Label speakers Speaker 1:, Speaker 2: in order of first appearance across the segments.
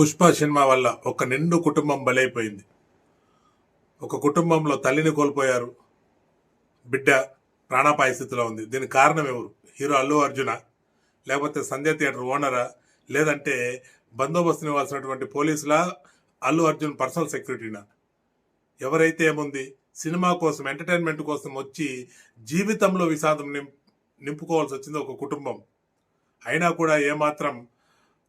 Speaker 1: Pushpa cinema వల్ల ఒక నిండు కుటుంబం బలైపోయింది. ఒక కుటుంబంలో తల్లిని కోల్పోయారు. బిడ్డ ప్రాణాపాయ స్థితిలో ఉంది. దీనికి కారణం ఎవరు? హీరో అల్లు అర్జున? లేకపోతే సంధ్య థియేటర్ ఓనరా? లేదంటే బందోబస్తు నివ్వాల్సినటువంటి పోలీసులా? అల్లు అర్జున్ పర్సనల్ సెక్యూరిటీనా ఎవరైతే ఏముంది? సినిమా కోసం ఎంటర్టైన్మెంట్ కోసం వచ్చి జీవితంలో విషాదం నిం నింపుకోవాల్సి వచ్చింది ఒక కుటుంబం. అయినా కూడా ఏమాత్రం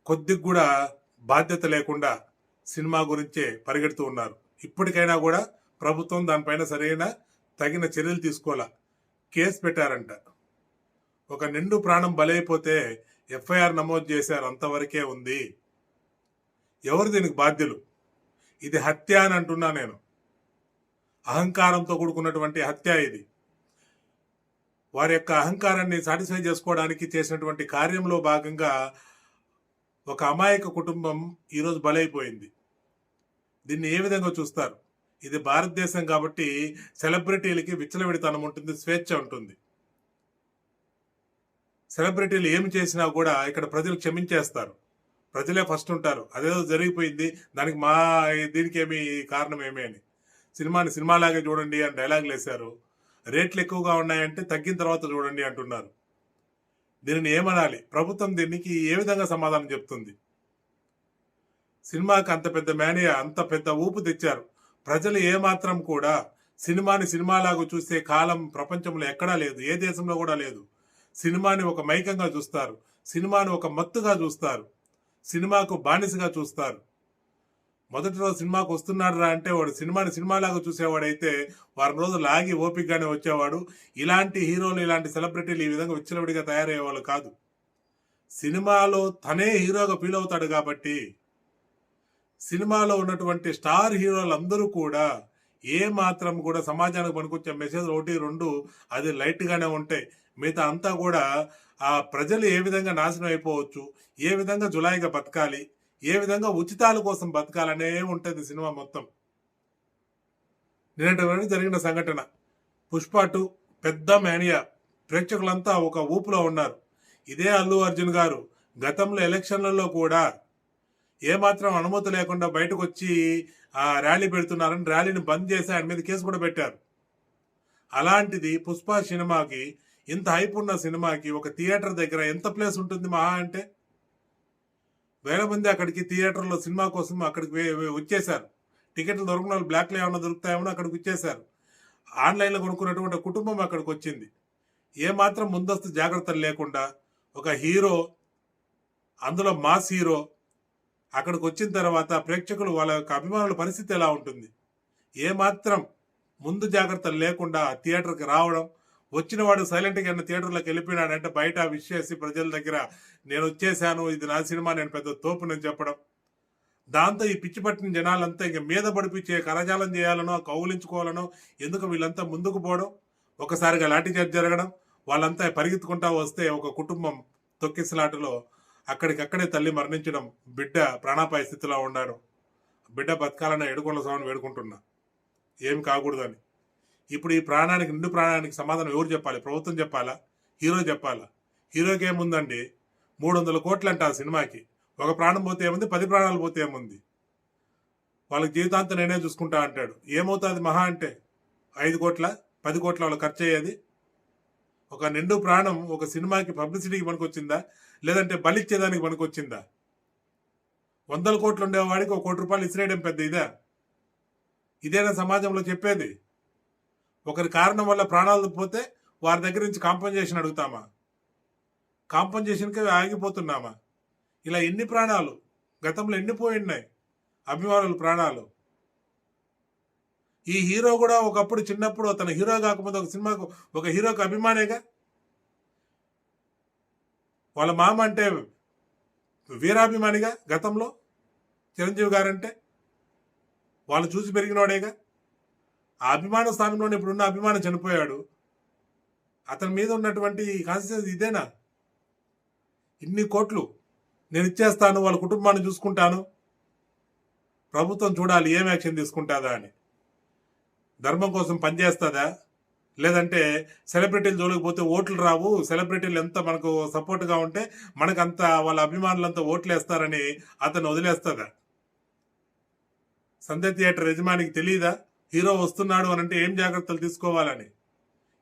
Speaker 1: కొద్దిగా కూడా బాధ్యత లేకుండా సినిమా గురించే పరిగెడుతూ ఉన్నారు. ఇప్పటికైనా కూడా ప్రభుత్వం దానిపైన సరైన తగిన చర్యలు తీసుకోవాలా? కేసు పెట్టారంట. ఒక నిండు ప్రాణం బలైపోతే ఎఫ్ఐఆర్ నమోదు చేశారు అంతవరకే ఉంది. ఎవరు దీనికి బాధ్యులు? ఇది హత్య అని అంటున్నా నేను. అహంకారంతో కూడుకున్నటువంటి హత్య ఇది. వారి యొక్క అహంకారాన్ని సాటిస్ఫై చేసుకోవడానికి చేసినటువంటి కార్యంలో భాగంగా ఒక అమాయక కుటుంబం ఈరోజు బలైపోయింది. దీన్ని ఏ విధంగా చూస్తారు? ఇది భారతదేశం కాబట్టి సెలబ్రిటీలకి విచ్చలవిడితనం ఉంటుంది స్వేచ్ఛ ఉంటుంది. సెలబ్రిటీలు ఏమి చేసినా కూడా ఇక్కడ ప్రజలు క్షమించేస్తారు. ప్రజలే ఫస్ట్ ఉంటారు. అదేదో జరిగిపోయింది దానికి మా దీనికి ఏమి కారణం ఏమి అని. సినిమాని సినిమాలాగే చూడండి అని డైలాగులు వేశారు. రేట్లు ఎక్కువగా ఉన్నాయంటే తగ్గిన తర్వాత చూడండి అంటున్నారు. దీనిని ఏమనాలి? ప్రభుత్వం దీనికి ఏ విధంగా సమాధానం చెప్తుంది? సినిమాకి అంత పెద్ద మేనియా అంత పెద్ద ఊపు తెచ్చారు. ప్రజలు ఏమాత్రం కూడా సినిమాని సినిమాలాగా చూసే కాలం ప్రపంచంలో ఎక్కడా లేదు ఏ దేశంలో కూడా లేదు. సినిమాని ఒక మైకంగా చూస్తారు సినిమాని ఒక మత్తుగా చూస్తారు సినిమాకు బానిసగా చూస్తారు. మొదటి రోజు సినిమాకు వస్తున్నాడు రా అంటే వాడు సినిమాని సినిమాలాగా చూసేవాడైతే వారం రోజులు ఆగి ఓపికగానే వచ్చేవాడు. ఇలాంటి హీరోలు ఇలాంటి సెలబ్రిటీలు ఈ విధంగా విచ్చలవిడిగా తయారయ్యేవాళ్ళు కాదు. సినిమాలో తనే హీరోగా ఫీల్ అవుతాడు కాబట్టి సినిమాలో ఉన్నటువంటి స్టార్ హీరోలు అందరూ కూడా ఏ మాత్రం కూడా సమాజానికి పనికొచ్చే మెసేజ్ ఒకటి రెండు అది లైట్గానే ఉంటాయి. మిగతా అంతా కూడా ఆ ప్రజలు ఏ విధంగా నాశనం అయిపోవచ్చు ఏ విధంగా జులాయిగా బతకాలి ఏ విధంగా ఉచితాల కోసం బతకాలనే ఉంటుంది సినిమా మొత్తం. నిన్నటి వరకు జరిగిన సంఘటన. పుష్ప టూ పెద్ద మేనియా. ప్రేక్షకులంతా ఒక ఊపులో ఉన్నారు. ఇదే అల్లు అర్జున్ గారు. గతంలో ఎలక్షన్లలో కూడా ఏమాత్రం అనుమతి లేకుండా బయటకు వచ్చి ఆ ర్యాలీ పెడుతున్నారని ర్యాలీని బంద్ చేసి ఆయన మీద కేసు కూడా పెట్టారు. అలాంటిది పుష్ప సినిమాకి ఇంత హైప్ ఉన్న సినిమాకి ఒక థియేటర్ దగ్గర ఎంత ప్లేస్ ఉంటుంది మహా అంటే? వేల మంది అక్కడికి థియేటర్లో సినిమా కోసం అక్కడికి వచ్చేసారు టికెట్లు దొరకని వాళ్ళు బ్లాక్లో ఏమైనా దొరుకుతాయేమో అక్కడికి వచ్చేసారు ఆన్లైన్లో కొనుక్కున్నటువంటి కుటుంబం అక్కడికి వచ్చింది. ఏమాత్రం ముందస్తు జాగ్రత్తలు లేకుండా ఒక హీరో అందులో మాస్ హీరో అక్కడికి వచ్చిన తర్వాత ప్రేక్షకులు వాళ్ళ యొక్క అభిమానుల పరిస్థితి ఎలా ఉంటుంది? ఏమాత్రం ముందు జాగ్రత్తలు లేకుండా థియేటర్కి రావడం వచ్చిన వాడు సైలెంట్గా ఉన్న థియేటర్లోకి వెళ్ళిపోయినాడంటే బయట విష్ చేసి ప్రజల దగ్గర నేను వచ్చేసాను ఇది నా సినిమా నేను పెద్ద తోపునని చెప్పడం. దాంతో ఈ పిచ్చి పట్టిన జనాలంతా ఇంక మీద పడిపించే కరజాలం చేయాలనో కౌలించుకోవాలనో ఎందుకు వీళ్ళంతా ముందుకు పోవడం? ఒకసారిగా లాఠీ చార్జ్ జరగడం వాళ్ళంతా పరిగెత్తుకుంటా వస్తే ఒక కుటుంబం తొక్కిసలాటలో అక్కడికక్కడే తల్లి మరణించడం బిడ్డ ప్రాణాపాయ స్థితిలో ఉండడం బిడ్డ బతకాలని ఎడుకొండ స్వామిని వేడుకుంటున్నా. ఏం కాకూడదని. ఇప్పుడు ఈ ప్రాణానికి నిండు ప్రాణానికి సమాధానం ఎవరు చెప్పాలి? ప్రభుత్వం చెప్పాలా? హీరో చెప్పాలా? హీరోకి ఏముందండి? మూడు వందల కోట్లు అంట ఆ సినిమాకి. ఒక ప్రాణం పోతే ఏముంది? పది ప్రాణాలు పోతే ఏముంది? వాళ్ళకి జీవితాంతం నేనే చూసుకుంటా అంటాడు. ఏమవుతుంది మహా అంటే? ఐదు కోట్ల? పది కోట్ల వాళ్ళు ఖర్చు అయ్యేది ఒక నిండు ప్రాణం ఒక సినిమాకి పబ్లిసిటీకి పనికొచ్చిందా? లేదంటే బలిచ్చేదానికి పనికొచ్చిందా? వందల కోట్లు ఉండేవాడికి ఒక కోటి రూపాయలు ఇసిరేయడం పెద్ద ఇదా? ఇదేనా సమాజంలో చెప్పేది? ఒకరి కారణం వల్ల ప్రాణాలు పోతే వారి దగ్గర నుంచి కాంపన్సేషన్ అడుగుతామా? కాంపన్సేషన్కి ఆగిపోతున్నామా? ఇలా ఎన్ని ప్రాణాలు? గతంలో ఎన్ని పోయి ఉన్నాయి? అభిమానుల ప్రాణాలు. ఈ హీరో కూడా ఒకప్పుడు చిన్నప్పుడు తన హీరో కాకపోతే ఒక సినిమాకు ఒక హీరోకి అభిమానేగా? వాళ్ళ మామ అంటే వీరాభిమానిగా గతంలో? చిరంజీవి గారంటే? వాళ్ళు చూసి పెరిగినోడేగా? ఆ అభిమాన స్థానంలోనే ఇప్పుడున్న అభిమానం చనిపోయాడు. అతని మీద ఉన్నటువంటి కాన్సియస్ ఇదేనా? ఇన్ని కోట్లు నేను ఇచ్చేస్తాను వాళ్ళ కుటుంబాన్ని చూసుకుంటాను. ప్రభుత్వం చూడాలి ఏం యాక్షన్ తీసుకుంటుందా అని. ధర్మం కోసం పనిచేస్తుందా లేదంటే సెలబ్రిటీలు జోలికి పోతే ఓట్లు రావు సెలబ్రిటీలు ఎంత మనకు సపోర్ట్గా ఉంటే మనకంత వాళ్ళ అభిమానులంతా ఓట్లు వేస్తారని అతను వదిలేస్తుందా సంధ్య థియేటర్ యజమానికి తెలియదా హీరో వస్తున్నాడు అని అంటే ఏం జాగ్రత్తలు తీసుకోవాలని?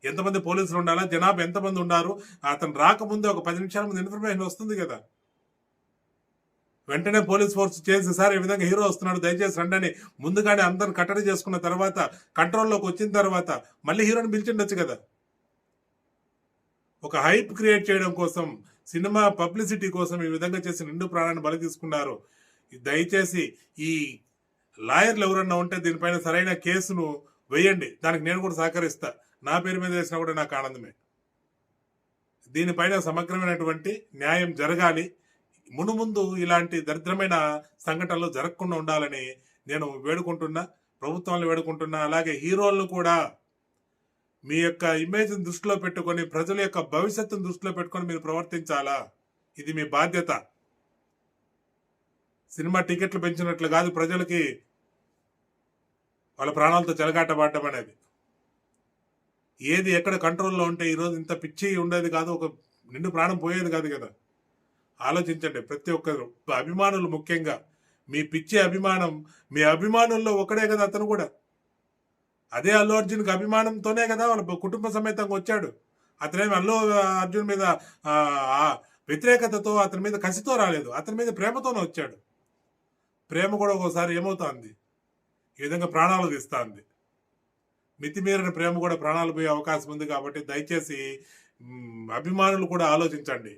Speaker 1: ఎంతమంది పోలీసులు ఉండాలా? జనాభా ఎంతమంది ఉన్నారు అతను రాకముందే ఒక పది నిమిషాల ముందు ఇన్ఫర్మేషన్ వస్తుంది కదా. వెంటనే పోలీస్ ఫోర్స్ చేసి సార్ ఈ విధంగా హీరో వస్తున్నాడు దయచేసి రండి ముందుగానే అందరిని కట్టడి చేసుకున్న తర్వాత కంట్రోల్లోకి వచ్చిన తర్వాత మళ్ళీ హీరోని పిలిచిండొచ్చు కదా. ఒక హైప్ క్రియేట్ చేయడం కోసం సినిమా పబ్లిసిటీ కోసం ఈ విధంగా చేసి నిండు ప్రాణాన్ని బలి తీసుకున్నారు. దయచేసి ఈ లాయర్లు ఎవరన్నా ఉంటే దీనిపైన సరైన కేసును వేయండి. దానికి నేను కూడా సహకరిస్తా. నా పేరు మీద వేసినా కూడా నాకు ఆనందమే. దీనిపైన సమగ్రమైనటువంటి న్యాయం జరగాలి. మునుముందు ఇలాంటి దరిద్రమైన సంఘటనలు జరగకుండా ఉండాలని నేను వేడుకుంటున్నా ప్రభుత్వాలను వేడుకుంటున్నా అలాగే హీరోలను కూడా మీ యొక్క ఇమేజ్ని దృష్టిలో పెట్టుకొని ప్రజల యొక్క భవిష్యత్తును దృష్టిలో పెట్టుకొని మీరు ప్రవర్తించాలా? ఇది మీ బాధ్యత. సినిమా టికెట్లు పెంచినట్లు కాదు ప్రజలకి వాళ్ళ ప్రాణాలతో చెలగాటపడటం అనేది. ఏది ఎక్కడ కంట్రోల్లో ఉంటే ఈరోజు ఇంత పిచ్చి ఉండేది కాదు ఒక నిండు ప్రాణం పోయేది కాదు కదా. ఆలోచించండి ప్రతి ఒక్కరు అభిమానులు ముఖ్యంగా. మీ పిచ్చి అభిమానం మీ అభిమానుల్లో ఒకడే కదా అతను కూడా. అదే అల్లు అర్జున్కి అభిమానంతోనే కదా వాళ్ళ కుటుంబ సమేతంగా వచ్చాడు. అతనేమి అల్లు అర్జున్ మీద వ్యతిరేకతతో అతని మీద కసితో రాలేదు. అతని మీద ప్రేమతోనే వచ్చాడు. ప్రేమ కూడా ఒకసారి ఏమవుతుంది? ఈ విధంగా ప్రాణాలు తీస్తుంది. మితిమీరిన ప్రేమ కూడా ప్రాణాలు పోయే అవకాశం ఉంది కాబట్టి దయచేసి అభిమానులు కూడా ఆలోచించండి.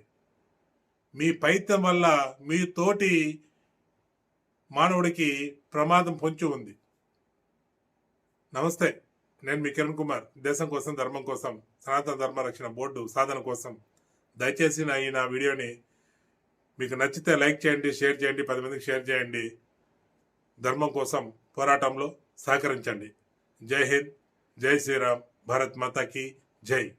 Speaker 1: మీ పైత్యం వల్ల మీ తోటి మానవుడికి ప్రమాదం పొంచి ఉంది. నమస్తే నేను మీ కిరణ్ కుమార్. దేశం కోసం ధర్మం కోసం సనాతన ధర్మ రక్షణ బోర్డు సాధన కోసం దయచేసి నా ఈ నా వీడియోని మీకు నచ్చితే లైక్ చేయండి షేర్ చేయండి పది మందికి షేర్ చేయండి. ధర్మం కోసం పోరాటంలో సహకరించండి. జై హింద్ జై శ్రీరామ్ భారత్ మాతాకి జై.